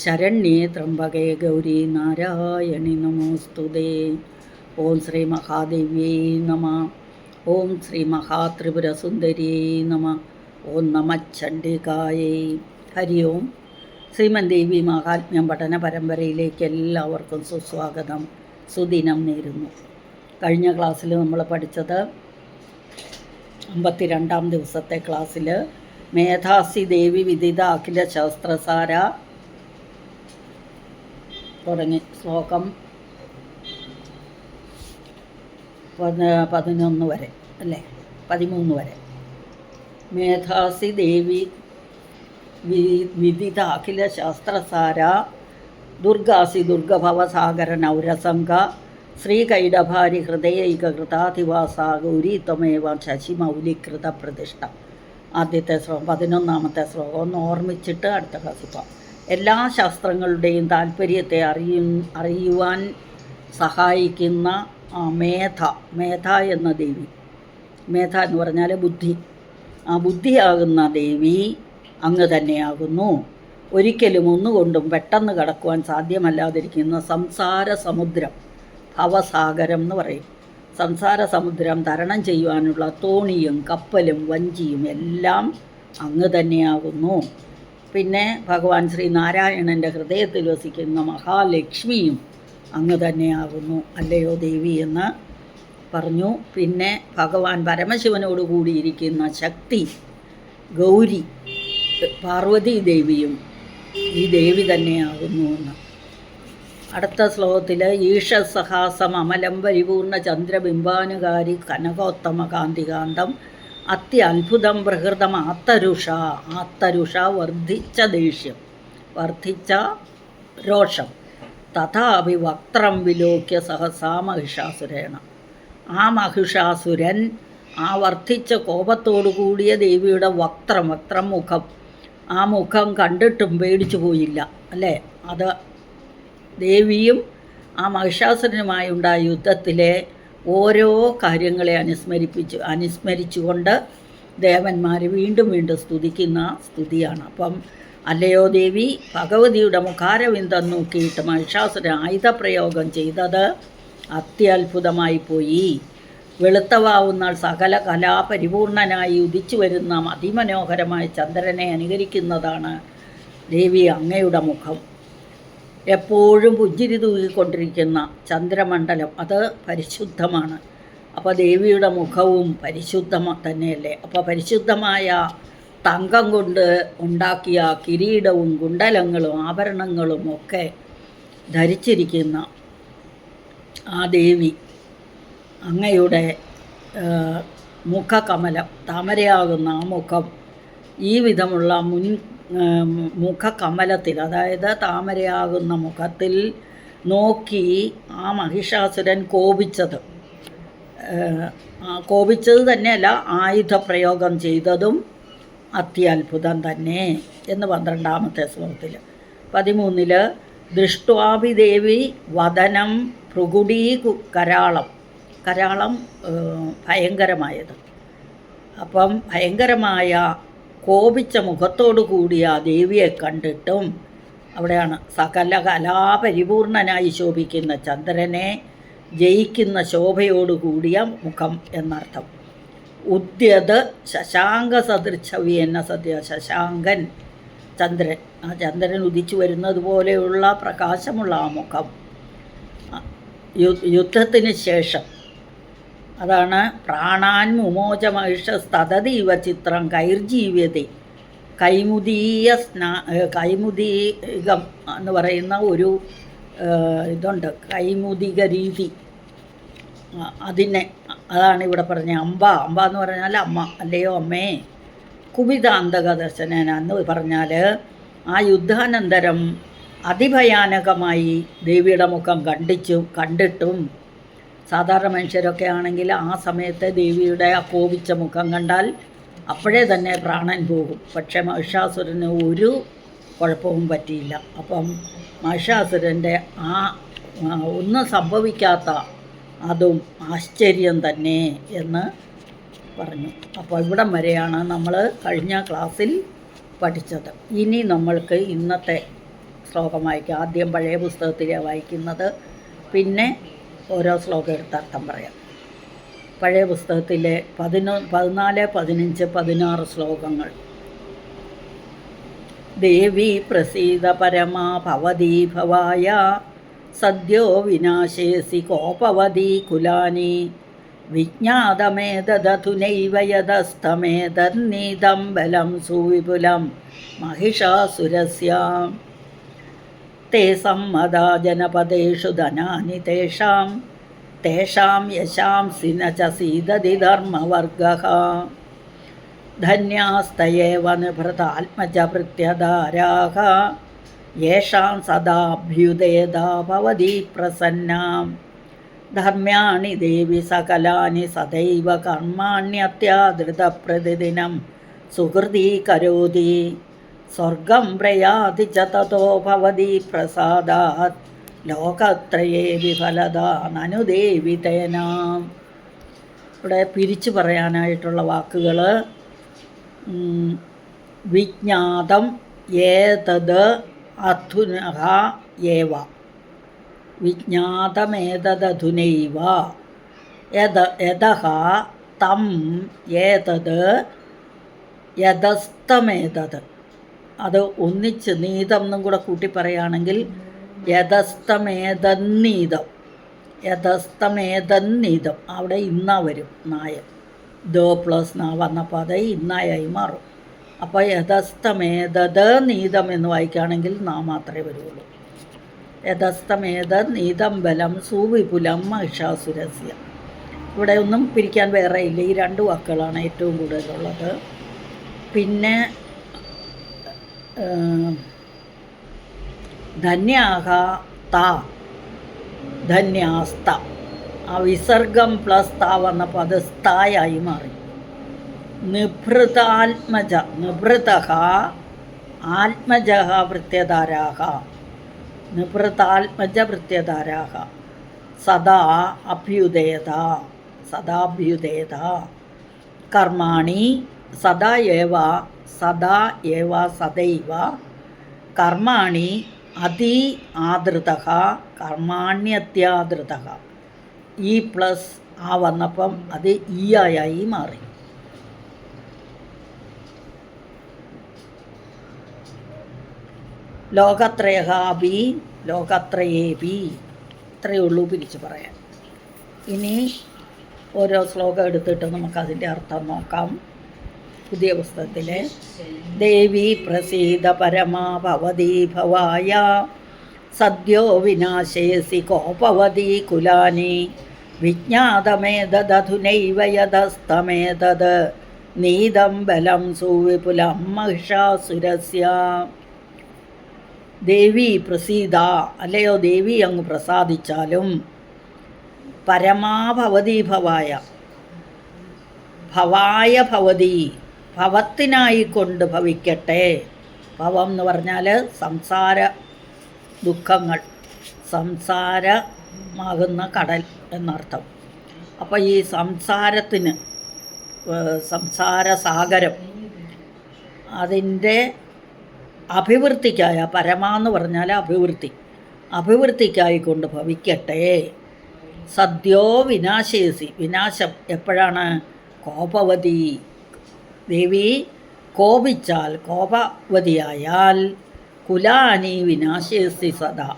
ശരണ്യേ ത്രംബകേ ഗൗരി നാരായണി നമോസ്തുതേ ഓം ശ്രീ മഹാദേവ്യേ നമ. ഓം ശ്രീ മഹാത്രിപുരസുന്ദരിയേ നമ. ഓം നമ ചണ്ഡികായേ. ഹരി ഓം. ശ്രീമന്ദേവി മഹാത്മ്യം പഠന പരമ്പരയിലേക്ക് എല്ലാവർക്കും സുസ്വാഗതം. സുദിനം നേരുന്നു. കഴിഞ്ഞ ക്ലാസ്സിൽ നമ്മൾ പഠിച്ചത് അമ്പത്തിരണ്ടാം ദിവസത്തെ ക്ലാസ്സിൽ മേധാസി ദേവി വിദിത അഖില ശാസ്ത്രസാര തുടങ്ങി. ശ്ലോകം പതിന- പതിനൊന്ന് വരെ അല്ലേ? പതിമൂന്ന് വരെ. മേധാസി ദേവി വിദിത അഖില ശാസ്ത്രസാര ദുർഗാസി ദുർഗഭവസാഗര നൗരസംഗ ശ്രീകൈഡഭാരി ഹൃദയൈകൃതാധിവാസ ഗൗരി ത്വമേവ ശശിമൗലികൃത പ്രതിഷ്ഠ ആദ്യത്തെ ശ്ലോകം പതിനൊന്നാമത്തെ ശ്ലോകം ഒന്ന് ഓർമ്മിച്ചിട്ട് അടുത്ത ക്ലാസ്സിൽ പോകാം എല്ലാ ശാസ്ത്രങ്ങളുടെയും താല്പര്യത്തെ അറിയ അറിയുവാൻ സഹായിക്കുന്ന മേധ മേധ എന്ന ദേവി. മേധ എന്ന് പറഞ്ഞാൽ ബുദ്ധി. ആ ബുദ്ധിയാകുന്ന ദേവി അങ്ങ് തന്നെയാകുന്നു. ഒരിക്കലും ഒന്നുകൊണ്ടും പെട്ടെന്ന് കടക്കുവാൻ സാധ്യമല്ലാതിരിക്കുന്ന സംസാര സമുദ്രം ഭവസാഗരം എന്ന് പറയും. സംസാര സമുദ്രം തരണം ചെയ്യുവാനുള്ള തോണിയും കപ്പലും വഞ്ചിയും എല്ലാം അങ്ങ് തന്നെയാകുന്നു. പിന്നെ ഭഗവാൻ ശ്രീ നാരായണന്റെ ഹൃദയത്തിൽ വസിക്കുന്ന മഹാലക്ഷ്മിയും അങ്ങ് തന്നെയാകുന്നു അല്ലയോ ദേവി എന്ന് പറഞ്ഞു. പിന്നെ ഭഗവാൻ പരമശിവനോട് കൂടിയിരിക്കുന്ന ശക്തി ഗൗരി പാർവതി ദേവിയും ഈ ദേവി തന്നെയാകുന്നു എന്ന്. അടുത്ത ശ്ലോകത്തിൽ ഈഷസഹാസം അമലം പരിപൂർണ ചന്ദ്രബിംബാനുകാരി കനകോത്തമ കാന്തികാന്തം അത്യത്ഭുതം പ്രകൃതം ആത്തരുഷ ആത്തരുഷ വർദ്ധിച്ച ദേഷ്യം വർദ്ധിച്ച രോഷം. തഥാപി വക്ത്രം വിലോക്യ സഹസാ മഹിഷാസുരേണ. ആ മഹിഷാസുരൻ ആ വർദ്ധിച്ച കോപത്തോടു കൂടിയ ദേവിയുടെ വക്ത്രം വക്ത്രം മുഖം ആ മുഖം കണ്ടിട്ടും പേടിച്ചു പോയില്ല അല്ലേ? അത് ദേവിയും ആ മഹിഷാസുരനുമായി ഉണ്ടായ യുദ്ധത്തിലെ ഓരോ കാര്യങ്ങളെ അനുസ്മരിപ്പിച്ച് അനുസ്മരിച്ചുകൊണ്ട് ദേവന്മാർ വീണ്ടും വീണ്ടും സ്തുതിക്കുന്ന സ്തുതിയാണ്. അപ്പം അല്ലയോ ദേവി ഭഗവതിയുടെ മുഖാരവിന്ദം നോക്കിയിട്ട് മഹിഷാസുര ആയുധപ്രയോഗം ചെയ്തത് അത്യത്ഭുതമായി പോയി. വെളുത്തവാവുന്ന സകല കലാപരിപൂർണനായി ഉദിച്ചു വരുന്ന അതിമനോഹരമായ ചന്ദ്രനെ അനുകരിക്കുന്നതാണ് ദേവി അങ്ങയുടെ മുഖം. എപ്പോഴും പുഞ്ചിരി തൂകിക്കൊണ്ടിരിക്കുന്ന ചന്ദ്രമണ്ഡലം അത് പരിശുദ്ധമാണ്. അപ്പോൾ ദേവിയുടെ മുഖവും പരിശുദ്ധം തന്നെയല്ലേ. അപ്പോൾ പരിശുദ്ധമായ തങ്കം കൊണ്ട് ഉണ്ടാക്കിയ കിരീടവും കുണ്ടലങ്ങളും ആഭരണങ്ങളും ഒക്കെ ധരിച്ചിരിക്കുന്ന ആ ദേവി അങ്ങയുടെ മുഖകമലം താമരയാകുന്ന ആ മുഖം ഈ വിധമുള്ള മുൻ മുഖകമലത്തിൽ അതായത് താമരയാകുന്ന മുഖത്തിൽ നോക്കി ആ മഹിഷാസുരൻ കോപിച്ചത്. കോപിച്ചത് തന്നെയല്ല ആയുധപ്രയോഗം ചെയ്തതും അത്യത്ഭുതം തന്നെ എന്ന് പന്ത്രണ്ടാമത്തെ ശ്ലോകത്തിൽ പതിമൂന്നിൽ ദൃഷ്ട്വാഭിദേവി വദനം ഭൃഗുടീ കരാളം. കരാളം ഭയങ്കരമായത്. അപ്പം ഭയങ്കരമായ കോപിച്ച മുഖത്തോടു കൂടി ആ ദേവിയെ കണ്ടിട്ടും അവിടെയാണ് സകല കലാപരിപൂർണനായി ശോഭിക്കുന്ന ചന്ദ്രനെ ജയിക്കുന്ന ശോഭയോടു കൂടിയ മുഖം എന്നർത്ഥം. ഉദ്യത് ശശാങ്ക സദൃച്ഛവി എന്ന സദ്യ ശശാങ്കൻ ചന്ദ്രൻ. ആ ചന്ദ്രൻ ഉദിച്ചു വരുന്നത് പോലെയുള്ള പ്രകാശമുള്ള ആ മുഖം. യുദ്ധത്തിന് ശേഷം അതാണ് പ്രാണാൻ മുമോച മഹിഷസ്തതീവ ചിത്രം കൈർജീവ്യത. കൈമുദീയ സ്നാ കൈമുദീകം എന്ന് പറയുന്ന ഒരു ഇതുണ്ട്. കൈമുദിക രീതി. അതിനെ അതാണ് ഇവിടെ പറഞ്ഞ അമ്പ. അമ്പ എന്ന് പറഞ്ഞാൽ അമ്മ അല്ലയോ അമ്മേ? കുപിതാന്തക ദർശനന എന്ന് പറഞ്ഞാൽ ആ യുദ്ധാനന്തരം അതിഭയാനകമായി ദേവിയുടെ മുഖം കണ്ടിച്ചു കണ്ടിട്ടും സാധാരണ മനുഷ്യരൊക്കെ ആണെങ്കിൽ ആ സമയത്ത് ദേവിയുടെ ആ കോപിച്ച മുഖം കണ്ടാൽ അപ്പോഴേ തന്നെ പ്രാണൻ പോകും. പക്ഷേ മഹിഷാസുരന് ഒരു കുഴപ്പവും പറ്റിയില്ല. അപ്പം മഹിഷാസുരന്റെ ആ ഒന്നും സംഭവിക്കാത്ത അതും ആശ്ചര്യം തന്നെ എന്ന് പറഞ്ഞു. അപ്പോൾ ഇവിടം വരെയാണ് നമ്മൾ കഴിഞ്ഞ ക്ലാസ്സിൽ പഠിച്ചത്. ഇനി നമ്മൾക്ക് ഇന്നത്തെ ശ്ലോകം വായിക്കാം. ആദ്യം പഴയ പുസ്തകത്തിലെ വായിക്കുന്നത് പിന്നെ ഓരോ ശ്ലോകം എടുത്ത് അർത്ഥം പറയാം. പഴയ പുസ്തകത്തിലെ പതിനൊ പതിനാല് പതിനഞ്ച് പതിനാറ് ശ്ലോകങ്ങൾ. ദേവി പ്രസീത പരമാ ഭവതി ഭവായ സദ്യോ വിനാശേസി കോപവതി കുലാനി യതസ്തമേതന്നീതം ബലം സുവിപുലം മഹിഷാസുരസ്യാം. ते सम्मदा जनपदेषु धनानि तेषां तेषां यशांसि न च सीदति धर्मवर्गः धन्यास्तयेव निभृतात्मजभृत्यधाराः येषां सदाभ्युदेदा भवति प्रसन्नां धर्म्याणि देवि सकलानि सदैव कर्माण्यत्यादृतप्रतिदिनं सुहृदी करोति സ്വർഗം പ്രയാതി ച ഭവതി പ്രസാദാത്. ലോകത്രയേ വിഫലതാനുദേവി തേനാം. ഇവിടെ പിരിച്ചു പറയാനായിട്ടുള്ള വാക്കുകൾ വിജ്ഞാതം ഏതത് അധുനഹ ഏവ. വിജ്ഞാതമേതദധുനൈവ. യദ യഥ തം ഏതത് യഥസ്ഥമേതത് അത് ഒന്നിച്ച് നീതം എന്നും കൂടെ കൂട്ടി പറയുകയാണെങ്കിൽ യഥസ്ഥമേതന്നീതം യഥസ്ഥമേതന്നീതം അവിടെ ഇന്ന വരും നായ. ദോ പ്ലസ് ന വന്നപ്പോൾ അത് ഇന്നായായി മാറും. അപ്പോൾ യഥസ്ഥമേതത് നീതം എന്ന് വായിക്കുകയാണെങ്കിൽ നാ മാത്രമേ വരുള്ളൂ. യഥസ്ഥമേത നീതം ബലം സൂവിപുലം മഹിഷാസുരസ്യ. ഇവിടെ ഒന്നും പിരിക്കാൻ വേറെ ഇല്ല. ഈ രണ്ട് വാക്കുകളാണ് ഏറ്റവും കൂടുതലുള്ളത്. പിന്നെ ധന്യാഹ ത. ധന്യാസ്ത ആ വിസർഗം പ്ലസ് ത വന്നപ്പോൾ അത് സ്ഥായായി മാറി. നിഭൃതാത്മജ നിഭൃത ആത്മജ വൃത്യധാരാഹ നിഭൃതാത്മജ വൃത്യധാരാഹ സദാ അഭ്യുദയത സദാഭ്യുദയത. കർമാണി സദാ ഏവ സദാ ഏവ സദൈവ കർമാണി അതി ആദൃത കർമാണ്യത്യാദൃത. ഈ പ്ലസ് ആ വന്നപ്പം അത് ഈ ആയി മാറി. ലോകത്രയഹാബി ലോകത്രയേബി ഇത്രയേ ഉള്ളൂ പിരിച്ചു പറയാൻ. ഇനി ഓരോ ശ്ലോകം എടുത്തിട്ട് നമുക്കതിന്റെ അർത്ഥം നോക്കാം. പുതിയ പുസ്തകത്തിലെ. ദേവി പ്രസീത പരമാവതി ഭവായ സദ്യോ വിനാശയസി കോപവതി കുലാനി വിജ്ഞാതമേതധുനൈവ യതസ്തമേതത് നീതം ബലം സുവിപുലം മഹിഷാസുരസ്യ. ദേവി പ്രസീത അല്ലയോ ദേവി അങ്ങ് പ്രസാദിച്ചാലും പരമാഭവതി ഭവായ ഭവായ ഭവതി ഭവത്തിനായിക്കൊണ്ട് ഭവിക്കട്ടെ. ഭവം എന്ന് പറഞ്ഞാൽ സംസാര ദുഃഖങ്ങൾ സംസാരമാകുന്ന കടൽ എന്നർത്ഥം. അപ്പോൾ ഈ സംസാരത്തിന് സംസാര സാഗരം അതിന്റെ അഭിവൃദ്ധിക്കായ പരമാന്ന് പറഞ്ഞാൽ അഭിവൃദ്ധി അഭിവൃദ്ധിക്കായി കൊണ്ട് ഭവിക്കട്ടെ. സദ്യോ വിനാശേസി. വിനാശം എപ്പോഴാണ്? കോപവതി. ദേവി കോപിച്ചാൽ കോപവതിയായാൽ കുലാനി വിനാശേസി സദാ.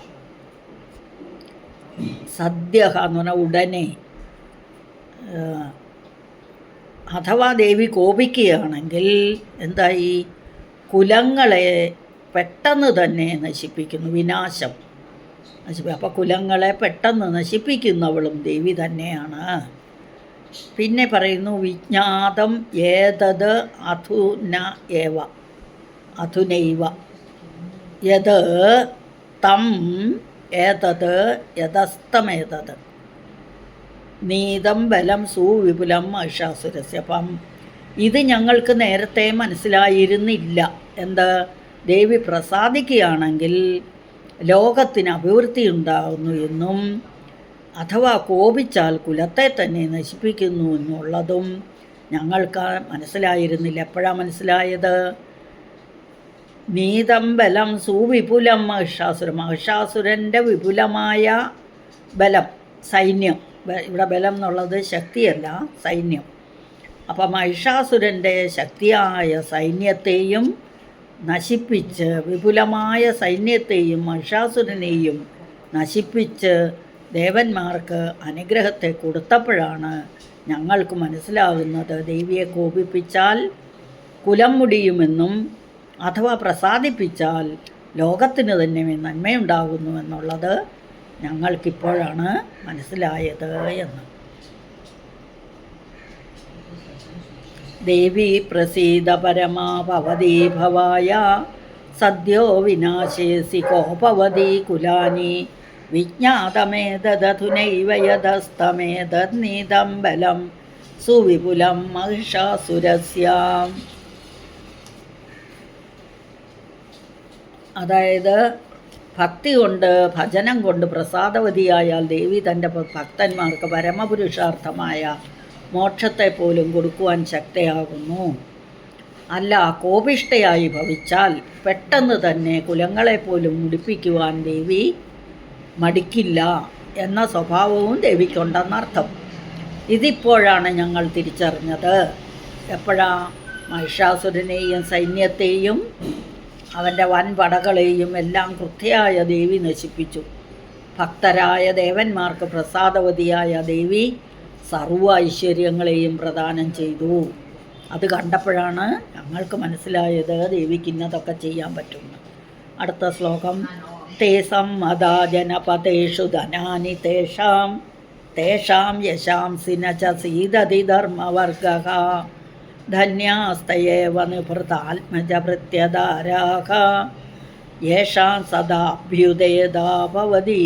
സദ്യ എന്ന് പറഞ്ഞാൽ ഉടനെ അഥവാ ദേവി കോപിക്കുകയാണെങ്കിൽ എന്തായി? കുലങ്ങളെ പെട്ടെന്ന് തന്നെ നശിപ്പിക്കുന്നു വിനാശം. നശിപ്പി അപ്പോൾ കുലങ്ങളെ പെട്ടെന്ന് നശിപ്പിക്കുന്നവളും ദേവി തന്നെയാണ്. പിന്നെ പറയുന്നു വിജ്ഞാതം ഏതത് അധുന ഏവ? അധുനൈവ. യത് തം ഏതത് യഥസ്ഥമേതത് നീതം ബലം സുവിപുലം മഹിഷാസുരസ്യ അപ്പം ഇത് ഞങ്ങൾക്ക് നേരത്തെ മനസ്സിലായിരുന്നില്ല. എന്ത്? ദേവി പ്രസാദിക്കുകയാണെങ്കിൽ ലോകത്തിന് അഭിവൃദ്ധി ഉണ്ടാകുന്നു എന്നും അഥവാ കോപിച്ചാൽ കുലത്തെ തന്നെ നശിപ്പിക്കുന്നു എന്നുള്ളതും ഞങ്ങൾക്ക് മനസ്സിലായിരുന്നില്ല. എപ്പോഴാണ് മനസ്സിലായത്? നീതം ബലം സുവിപുലം മഹിഷാസുരൻ. മഹിഷാസുരന്റെ വിപുലമായ ബലം സൈന്യം. ഇവിടെ ബലം എന്നുള്ളത് ശക്തിയല്ല സൈന്യം. അപ്പം മഹിഷാസുരന്റെ ശക്തിയായ സൈന്യത്തെയും നശിപ്പിച്ച് വിപുലമായ സൈന്യത്തെയും മഹിഷാസുരനെയും നശിപ്പിച്ച് ദേവന്മാർക്ക് അനുഗ്രഹത്തെ കൊടുത്തപ്പോഴാണ് ഞങ്ങൾക്ക് മനസ്സിലാകുന്നത് ദേവിയെ കോപിപ്പിച്ചാൽ കുലം മുടിയുമെന്നും അഥവാ പ്രസാദിപ്പിച്ചാൽ ലോകത്തിന് തന്നെ നന്മയുണ്ടാകുന്നുവെന്നുള്ളത് ഞങ്ങൾക്കിപ്പോഴാണ് മനസ്സിലായത് എന്ന്. ദേവി പ്രസീത പരമാ ഭവായ സദ്യോ വിനാശേസി കോപവതി കുലാനി വിജ്ഞാതമേതധുനൈവ യതസ്തമേതന്നീതം ബലം സുവിപുലം മഹിഷാസുരസ്യാം. അതായത് ഭക്തി കൊണ്ട് ഭജനം കൊണ്ട് പ്രസാദവതിയായാൽ ദേവി തന്റെ ഭക്തന്മാർക്ക് പരമപുരുഷാർത്ഥമായ മോക്ഷത്തെ പോലും കൊടുക്കുവാൻ ശക്തയാകുന്നു. അല്ല കോപിഷ്ടയായി ഭവിച്ചാൽ പെട്ടെന്ന് തന്നെ കുലങ്ങളെ പോലും മുടിപ്പിക്കുവാൻ ദേവി മടിക്കില്ല എന്ന സ്വഭാവവും ദേവിക്കുണ്ടെന്നർത്ഥം ഇതിപ്പോഴാണ് ഞങ്ങൾ തിരിച്ചറിഞ്ഞത്. എപ്പോഴാ മഹിഷാസുരനെയും സൈന്യത്തെയും അവന്റെ വൻപടകളെയും എല്ലാം കൃത്യയായ ദേവി നശിപ്പിച്ചു. ഭക്തരായ ദേവന്മാർക്ക് പ്രസാദവതിയായ ദേവി സർവ ഐശ്വര്യങ്ങളെയും പ്രദാനം ചെയ്തു. അത് കണ്ടപ്പോഴാണ് ഞങ്ങൾക്ക് മനസ്സിലായത് ദേവിക്ക് ഇന്നതൊക്കെ ചെയ്യാൻ പറ്റുമെന്ന്. അടുത്ത ശ്ലോകം. തേ സമ്മതാ ജനപതേഷു ധനാനി തേഷാം തേഷാം യശാംസി ന ച സീതതി ധർമ്മവർഗ ധന്യാസ്തയേവ നിഭൃതാത്മജ ഭൃത്യധാരാഹ യേഷാം സദാഭ്യുദയദാ ഭവതി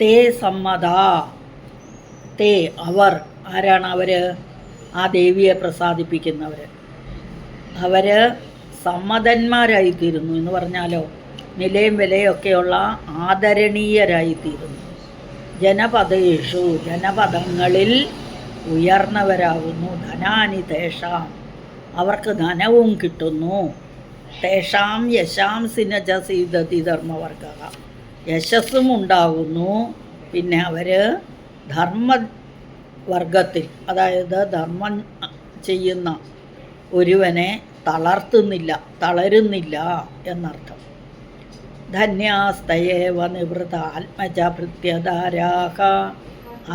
തേ സമ്മതാ തേ അവർ ആരാണ് അവർ ആ ദേവിയെ പ്രസാദിപ്പിക്കുന്നവർ അവർ സമ്മതന്മാരായിത്തീരുന്നു എന്ന് പറഞ്ഞാലോ? നിലയും വിലയൊക്കെയുള്ള ആദരണീയരായിത്തീരുന്നു. ജനപദേഷു ജനപദങ്ങളിൽ ഉയർന്നവരാകുന്നു. ധനാനി തേഷാം അവർക്ക് ധനവും കിട്ടുന്നു. തേഷാം യശാം സിനജ സീതതി ധർമ്മവർഗ യശസ്സും ഉണ്ടാകുന്നു. പിന്നെ അവർ ധർമ്മവർഗത്തിൽ അതായത് ധർമ്മം ചെയ്യുന്ന ഒരുവനെ തളർത്തുന്നില്ല തളരുന്നില്ല എന്നർത്ഥം. ധന്യാസ്തയേവ നിവൃത ആത്മജ ഭൃത്യധാരാഹ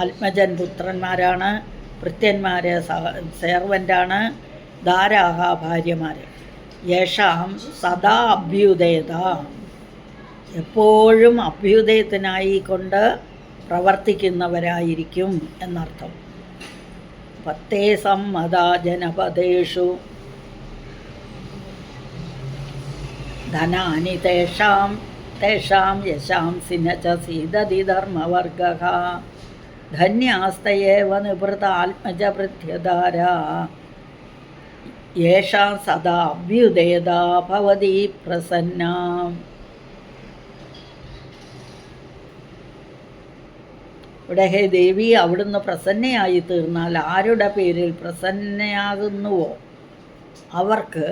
ആത്മജൻ പുത്രന്മാരാണ് ഭൃത്യന്മാരെ സേർവന്റാണ് ധാരാഹ ഭാര്യമാർ യേഷാം സദാ അഭ്യുദയത. എപ്പോഴും അഭ്യുദയത്തിനായി കൊണ്ട് പ്രവർത്തിക്കുന്നവരായിരിക്കും എന്നർത്ഥം. പത്തേ സമ്മത ജനപദേഷു. തേഷാം യശാംസി ന ച സീതതി ധർമ്മവർഗ ധന്യാസ്തയേവ നിവൃത ആത്മജ വൃദ്ധ്യധാര യേഷാം സദാ അഭ്യുദയത ഭവതി പ്രസന്ന ഇവിടെ ഹേ ദേവി അവിടുന്ന് പ്രസന്നയായി തീർന്നാൽ ആരുടെ പേരിൽ പ്രസന്നയാകുന്നുവോ? അവർക്ക്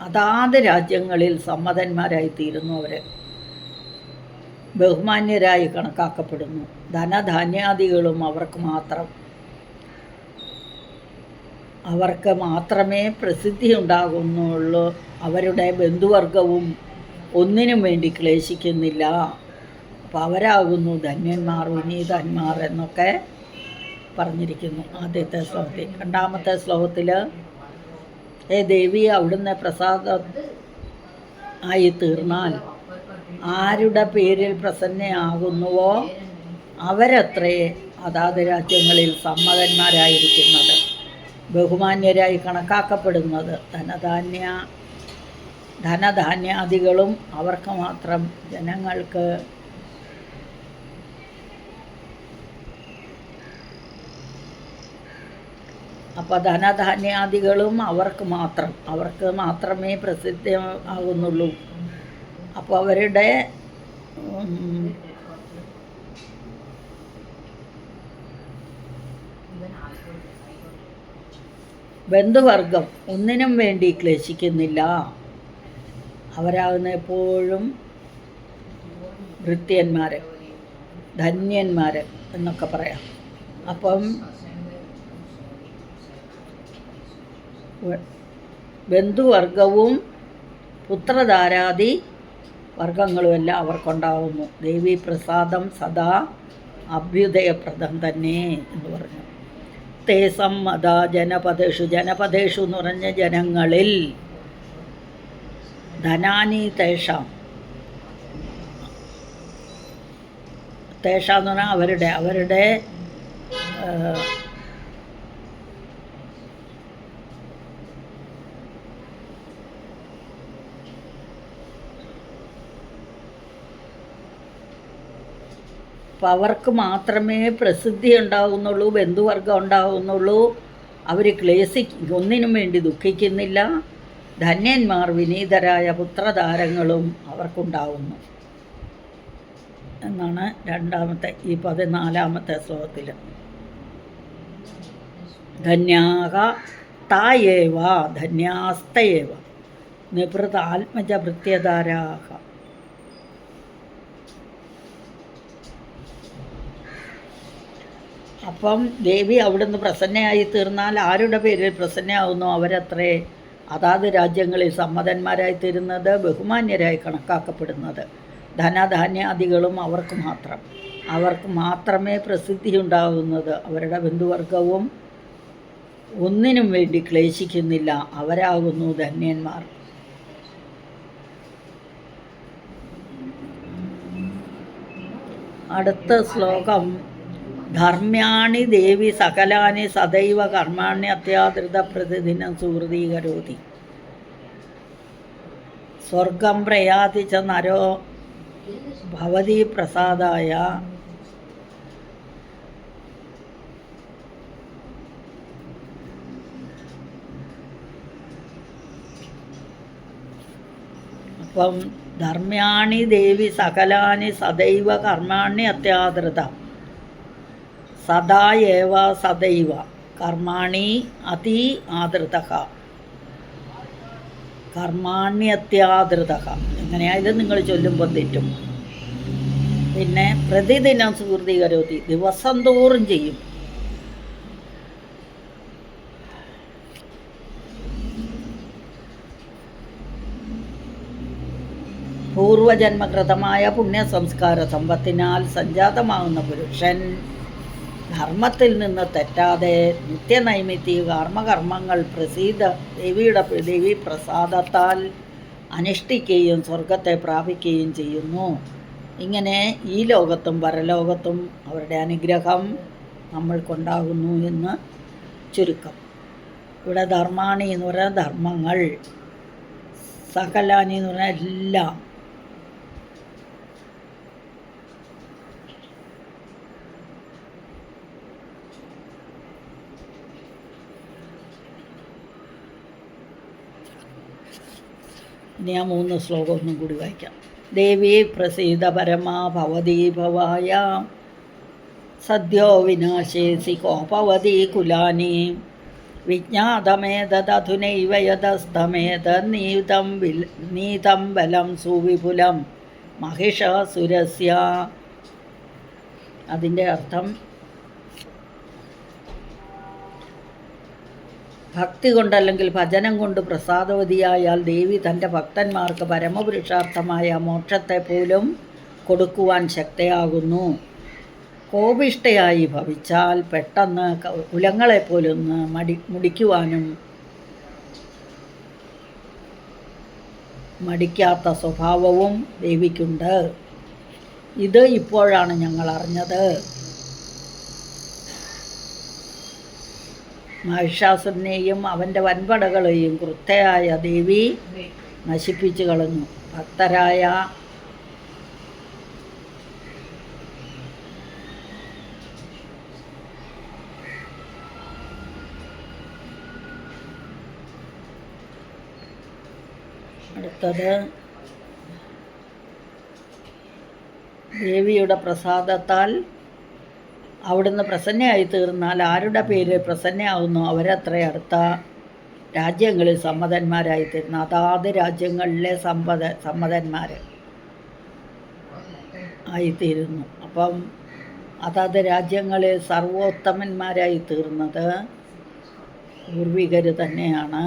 അതാത് രാജ്യങ്ങളിൽ സമ്മതന്മാരായി തീരുന്നു അവർ ബഹുമാന്യരായി കണക്കാക്കപ്പെടുന്നു. ധനധാന്യാദികളും അവർക്ക് മാത്രം. അവർക്ക് മാത്രമേ പ്രസിദ്ധി ഉണ്ടാകുന്നുള്ളൂ. അവരുടെ ബന്ധുവർഗവും ഒന്നിനും വേണ്ടി ക്ലേശിക്കുന്നില്ല. അപ്പോൾ അവരാകുന്നു ധന്യന്മാർ വിനീതന്മാർ എന്നൊക്കെ പറഞ്ഞിരിക്കുന്നു ആദ്യത്തെ ശ്ലോകത്തിൽ. രണ്ടാമത്തെ ശ്ലോകത്തിൽ ഏ ദേവി അവിടുന്ന് പ്രസാദം ആയി തീർന്നാൽ ആരുടെ പേരിൽ പ്രസന്നയാകുന്നുവോ അവരത്രേ അതാത് രാജ്യങ്ങളിൽ സമ്മതന്മാരായിരിക്കുന്നത് ബഹുമാന്യരായി കണക്കാക്കപ്പെടുന്നത് ധനധാന്യ ധനധാന്യാദികളും അവർക്ക് മാത്രം ജനങ്ങൾക്ക് അപ്പോൾ ധനധാന്യാദികളും അവർക്ക് മാത്രം അവർക്ക് മാത്രമേ പ്രസിദ്ധ ആകുന്നുള്ളൂ അപ്പോൾ അവരുടെ ബന്ധുവർഗം ഒന്നിനും വേണ്ടി ക്ലേശിക്കുന്നില്ല. അവരാകുന്ന എപ്പോഴും വൃത്യന്മാർ ധന്യന്മാർ എന്നൊക്കെ പറയാം. അപ്പം വ- ബന്ധുവർഗവും പുത്രധാരാദി വർഗങ്ങളുമെല്ലാം അവർക്കുണ്ടാവുന്നു. ദേവി പ്രസാദം സദാ അഭ്യുദയപ്രദം തന്നെ എന്ന് പറഞ്ഞു. തേ സമ്മത ജനപദേഷു ജനപദേഷു എന്ന് പറഞ്ഞ ജനങ്ങളിൽ ധനാനി തേഷാം. തേഷാന്ന് പറഞ്ഞാൽ അവരുടെ അവരുടെ ആ, അപ്പം അവർക്ക് മാത്രമേ പ്രസിദ്ധി ഉണ്ടാകുന്നുള്ളൂ ബന്ധുവർഗം ഉണ്ടാകുന്നുള്ളൂ അവർ ക്ലേശി ഒന്നിനും വേണ്ടി ദുഃഖിക്കുന്നില്ല. ധന്യന്മാർ വിനീതരായ പുത്രതാരങ്ങളും അവർക്കുണ്ടാവുന്നു. എന്നാണ് രണ്ടാമത്തെ ഈ പതിനാലാമത്തെ ശ്ലോകത്തിൽ ധന്യാക തായേവ ധന്യാസ്തയേവ. നിവൃത ആത്മജ ഭൃത്യധാരാഹ അപ്പം ദേവി അവിടുന്ന് പ്രസന്നയായി തീർന്നാൽ ആരുടെ പേരിൽ പ്രസന്നയാവുന്നു അവരത്രേ? അതാത് രാജ്യങ്ങളിൽ സമ്മതന്മാരായി തീരുന്നത് ബഹുമാന്യരായി കണക്കാക്കപ്പെടുന്നത്. ധനധാന്യാദികളും അവർക്ക് മാത്രം. അവർക്ക് മാത്രമേ പ്രസിദ്ധി ഉണ്ടാകുന്നത് അവരുടെ ബന്ധുവർഗവും ഒന്നിനും വേണ്ടി ക്ലേശിക്കുന്നില്ല. അവരാകുന്നു ധന്യന്മാർ. അടുത്ത ശ്ലോകം. ധർമ്മ്യാണി ദേവി സകലാനി സദൈവ കർമാണി അത്യാദൃത പ്രതിദിനം സുഹൃതീകരോതി സ്വർഗം പ്രയാതി ച നരോ ഭവതി പ്രസാദായ. അപ്പം ധർമ്മ്യാണി ദേവി സകലാനി സദൈവ കർമാണി അത്യാദൃത. സദാ ഏവ സദൈവ. കർമാണി അതി ആദൃത. കർമാണ്യത്യാദൃത എങ്ങനെയായാലും നിങ്ങൾ ചൊല്ലുമ്പോൾ തെറ്റും. പിന്നെ പ്രതിദിനം സുഹൃതി കരോതി ദിവസം തോറും ചെയ്യും. പൂർവജന്മകൃതമായ പുണ്യ സംസ്കാര സമ്പത്തിനാൽ സഞ്ജാതമാകുന്ന പുരുഷൻ ധർമ്മത്തിൽ നിന്ന് തെറ്റാതെ നിത്യനൈമിത്തിക കർമ്മകർമ്മങ്ങൾ പ്രസീത ദേവിയുടെ ദേവി പ്രസാദത്താൽ അനുഷ്ഠിക്കുകയും സ്വർഗത്തെ പ്രാപിക്കുകയും ചെയ്യുന്നു. ഇങ്ങനെ ഈ ലോകത്തും പരലോകത്തും അവരുടെ അനുഗ്രഹം നമ്മൾക്കുണ്ടാകുന്നു എന്ന് ചുരുക്കം. ഇവിടെ ധർമാണി എന്ന് പറഞ്ഞാൽ ധർമ്മങ്ങൾ സകലാനി എന്ന് പറഞ്ഞാൽ എല്ലാം ഇനി ആ മൂന്ന് ശ്ലോകം ഒന്നും കൂടി വായിക്കാം. ദേവി പ്രസീത പരമാ ഭവതി ഭവായ. സദ്യോ വിനാശേസി കോപവതി കുലാനി. വിജ്ഞാതമേതധുനൈവ യതസ്തമേത നീതം വിൽ നീതം ബലം സുവിപുലം മഹിഷാസുരസ്യ. അതിന്റെ അർത്ഥം ഭക്തി കൊണ്ടല്ലെങ്കിൽ ഭജനം കൊണ്ട് പ്രസാദവതിയായാൽ ദേവി തന്റെ ഭക്തന്മാർക്ക് പരമപുരുഷാർത്ഥമായ മോക്ഷത്തെ പോലും കൊടുക്കുവാൻ ശക്തയാകുന്നു. കോപിഷ്ടയായി ഭവിച്ചാൽ പെട്ടെന്ന് കുലങ്ങളെപ്പോലൊന്ന് മടി മുടിക്കുവാനും മടിക്കാത്ത സ്വഭാവവും ദേവിക്കുണ്ട്. ഇത് ഇപ്പോഴാണ് ഞങ്ങൾ അറിഞ്ഞത്. മഹിഷാസുരനെയും അവന്റെ വൻപടകളെയും കൃത്യായ ദേവി നശിപ്പിച്ചു കളഞ്ഞു. ഭക്തരായ അടുത്തത് ദേവിയുടെ പ്രസാദത്താൽ അവിടുന്ന് പ്രസന്നയായി തീർന്നാൽ ആരുടെ പേര് പ്രസന്നയാവുന്നു? അവരത്ര അടുത്ത രാജ്യങ്ങളിൽ സമ്മതന്മാരായി തീർന്നു. അതാത് രാജ്യങ്ങളിലെ സമ്മത സമ്മതന്മാർ ആയിത്തീരുന്നു അപ്പം അതാത് രാജ്യങ്ങളിൽ സർവോത്തമന്മാരായി തീർന്നത് പൂർവികർ തന്നെയാണ്.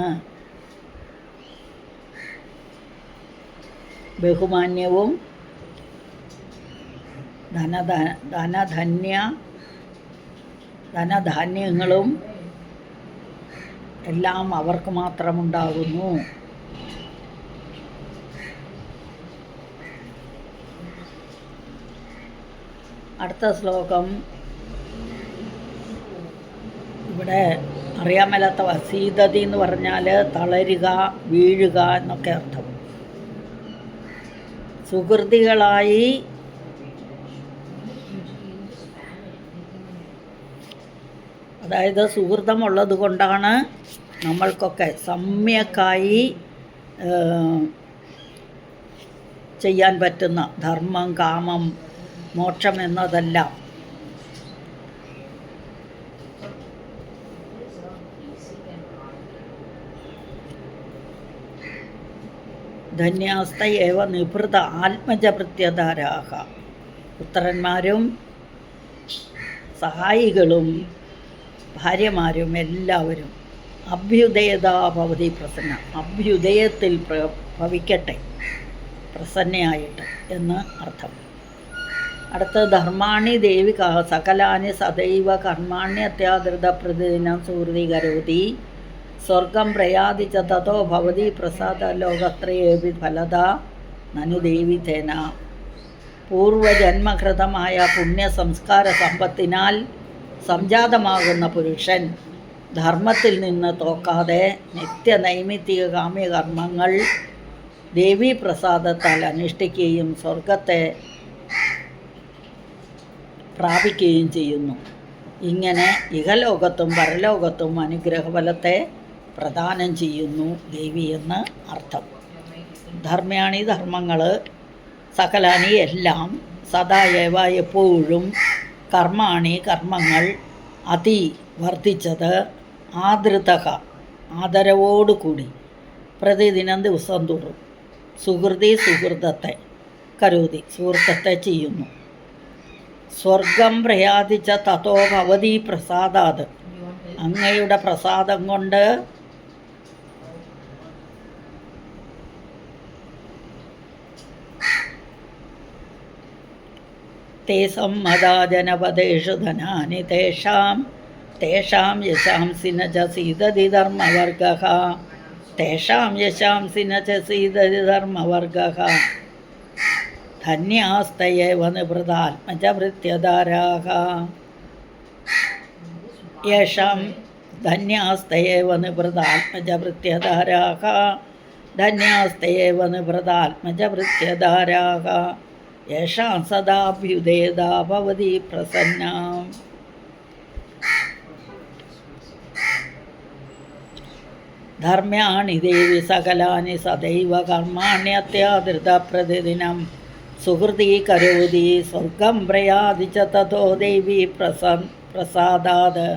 ബഹുമാന്യവും ധനധ ധനധന്യ ധനധാന്യങ്ങളും എല്ലാം അവർക്ക് മാത്രമുണ്ടാകുന്നു. അടുത്ത ശ്ലോകം. ഇവിടെ അറിയാൻ മേലാത്ത വസീതതി എന്ന് പറഞ്ഞാൽ തളരുക വീഴുക എന്നൊക്കെ അർത്ഥം. സുഹൃതികളായി അതായത് സുഹൃതമുള്ളത് കൊണ്ടാണ് നമ്മൾക്കൊക്കെ സമ്യക്കായി ചെയ്യാൻ പറ്റുന്ന ധർമ്മം കാമം മോക്ഷം എന്നതെല്ലാം. ധന്യാസ്ഥ ഏവ നിഭൃത ആത്മജഭൃത്യധാരാഹ പുത്രന്മാരും സഹായികളും ഭാര്യമാരും എല്ലാവരും അഭ്യുദയതാ ഭവതി പ്രസന്ന അഭ്യുദയത്തിൽ ഭവിക്കട്ടെ പ്രസന്നയായിട്ട് എന്ന് അർത്ഥം. അടുത്ത ധർമാണി ദേവി സകലാനി സദൈവ കർമാണി അത്യാദൃത പ്രതിദിനം സുഹൃതി കരോതി സ്വർഗം പ്രയാതി ച തഥോ ഭവതി പ്രസാദ ലോകത്രയേവി ഫലത നനു ദേവി തേന. പൂർവജന്മകൃതമായ പുണ്യ സംസ്കാര സമ്പത്തിനാൽ സംജാതമാകുന്ന പുരുഷൻ ധർമ്മത്തിൽ നിന്ന് തോക്കാതെ നിത്യനൈമിത്തിക കാമ്യകർമ്മങ്ങൾ ദേവീപ്രസാദത്താൽ അനുഷ്ഠിക്കുകയും സ്വർഗത്തെ പ്രാപിക്കുകയും ചെയ്യുന്നു. ഇങ്ങനെ ഇഹലോകത്തും പരലോകത്തും അനുഗ്രഹഫലത്തെ പ്രദാനം ചെയ്യുന്നു ദേവി എന്ന് അർത്ഥം. ധർമ്മയാണി ധർമ്മങ്ങൾ സകലാനി എല്ലാം സദാ ഏവ എപ്പോഴും കർമാണി കർമ്മങ്ങൾ അതി വർദ്ധിച്ചത് ആദൃത ആദരവോടുകൂടി. പ്രതിദിനം ദിവസം തോറും. സുഹൃതി സുഹൃതത്തെ കരുതി സുഹൃത്തത്തെ ചെയ്യുന്നു. സ്വർഗം പ്രയാതിച്ച തതോ ഭവതി പ്രസാദാത്. അങ്ങയുടെ പ്രസാദം കൊണ്ട് ते सम्मदा जनपदेषु धनानि तेषां तेषां यशांसि न च सीदति धर्मवर्गः तेषां यशांसि न च सीदति धर्मवर्गः धन्यास्त एव निवृतात्मजभृत्यधाराः येषां धन्यास्त एव धन्यास्त एव യേഷാം സദാഭ്യുദേതാഭവതി പ്രസന്ന. ധർമ്മ്യാണി ദേവി സകലാനി സദൈവ കർമാണ്യത്യാദൃതപ്രതിദിനം സുഹൃതി കരോതി സ്വർഗം പ്രയാതി ച തഥോ ദേവി പ്രസ പ്രസാദാത്.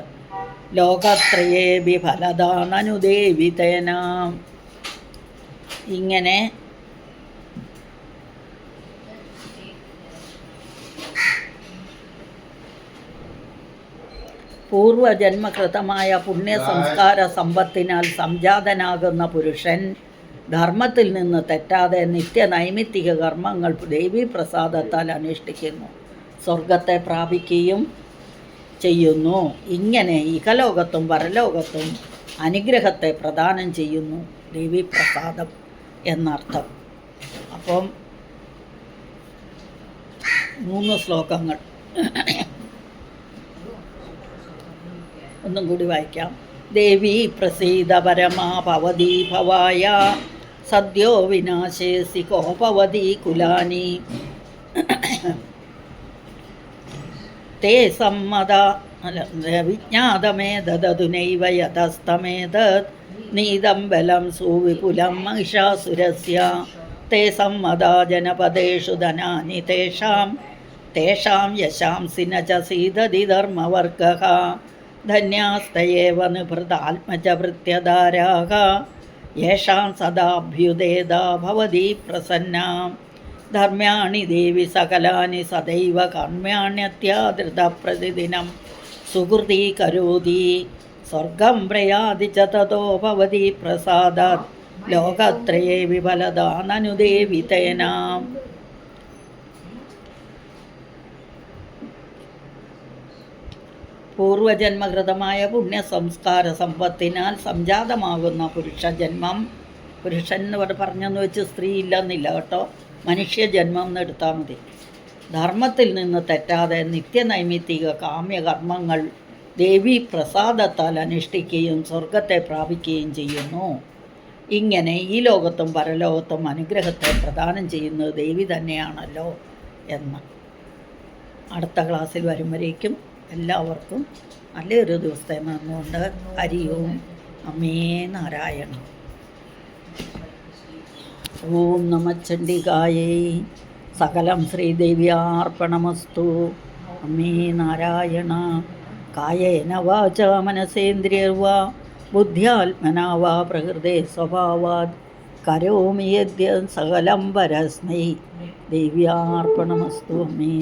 ലോകത്രയേവി തേനാം. ഇങ്ങനെ പൂർവജന്മകൃതമായ പുണ്യ സംസ്കാര സമ്പത്തിനാൽ സംജാതനാകുന്ന പുരുഷൻ ധർമ്മത്തിൽ നിന്ന് തെറ്റാതെ നിത്യ നൈമിത്തിക കർമ്മങ്ങൾ ദേവീപ്രസാദത്താൽ അനുഷ്ഠിക്കുന്നു. സ്വർഗത്തെ പ്രാപിക്കുകയും ചെയ്യുന്നു. ഇങ്ങനെ ഇഹലോകത്തും പരലോകത്തും അനുഗ്രഹത്തെ പ്രദാനം ചെയ്യുന്നു. ദേവീപ്രസാദം എന്നർത്ഥം. അപ്പം മൂന്ന് ശ്ലോകങ്ങൾ. ഒന്നും കൂടി വായിക്കാം. ദേവി പ്രസീത പരമാ ഭവതി ഭവായ. സദ്യോ വിനാശേസി കോപവതി കുലാനി. തേ സമ്മത വിജ്ഞാതമേ വിജ്ഞാതമേതദുനൈവ യതസ്തമേതത് നീതം ബലം സുവിപുലം മഹിഷാസുരസ്യ. തേ സമ്മത ജനപദേഷു ധനാനി തേഷാം. തേഷാം യശാംസി ച സീദതി ധർമ്മവർഗः ധന്യാസ്തയേവ നിഭൃതാത്മജ ഭൃത്യധാരാः യേഷാം സദാഭ്യുദേത ഭവതി പ്രസന്ന. ധർമ്മ്യാണി ദേവി സകലാനി സദൈവ കർമ്മ്യാണ്യത്യാദൃത പ്രതിദിനം സുഹൃതി കരോതി. സ്വർഗം പ്രയാതി ച തതോ ഭവതി പ്രസാദാത്. ലോകത്രയേ വിഫലതാ നനു ദേവി തേനാം പൂർവജന്മകൃതമായ പുണ്യ സംസ്കാര സമ്പത്തിനാൽ സംജാതമാകുന്ന പുരുഷജന്മം. പുരുഷൻ എന്ന് പറഞ്ഞ് പറഞ്ഞെന്ന് വെച്ച് സ്ത്രീ ഇല്ലെന്നില്ല കേട്ടോ. മനുഷ്യജന്മം എന്ന് എടുത്താൽ മതി. ധർമ്മത്തിൽ നിന്ന് തെറ്റാതെ നിത്യനൈമിത്തിക കാമ്യകർമ്മങ്ങൾ ദേവി പ്രസാദത്താൽ അനുഷ്ഠിക്കുകയും സ്വർഗത്തെ പ്രാപിക്കുകയും ചെയ്യുന്നു. ഇങ്ങനെ ഈ ലോകത്തും പരലോകത്തും അനുഗ്രഹത്തെ പ്രദാനം ചെയ്യുന്നത് ദേവി തന്നെയാണല്ലോ എന്ന്. അടുത്ത ക്ലാസ്സിൽ വരുമ്പോഴേക്കും എല്ലാവർക്കും നല്ലൊരു ദിവസത്തെ നന്നുകൊണ്ട് ഹരിയോം അമേ നാരായണ ഓം നമ ചണ്ഡികായേ സകലം ശ്രീദേവ്യാർപ്പണമസ്തു അമ്മേ നാരായണ കായേന വാച മനസേന്ദ്രിയർവാ ബുദ്ധ്യാത്മനാ വാ പ്രകൃതേ സ്വഭാവാത് കരോമി യദ്യ സകലം വരസ്മൈ. ദേവ്യാർപ്പണമസ്തു അമ്മേ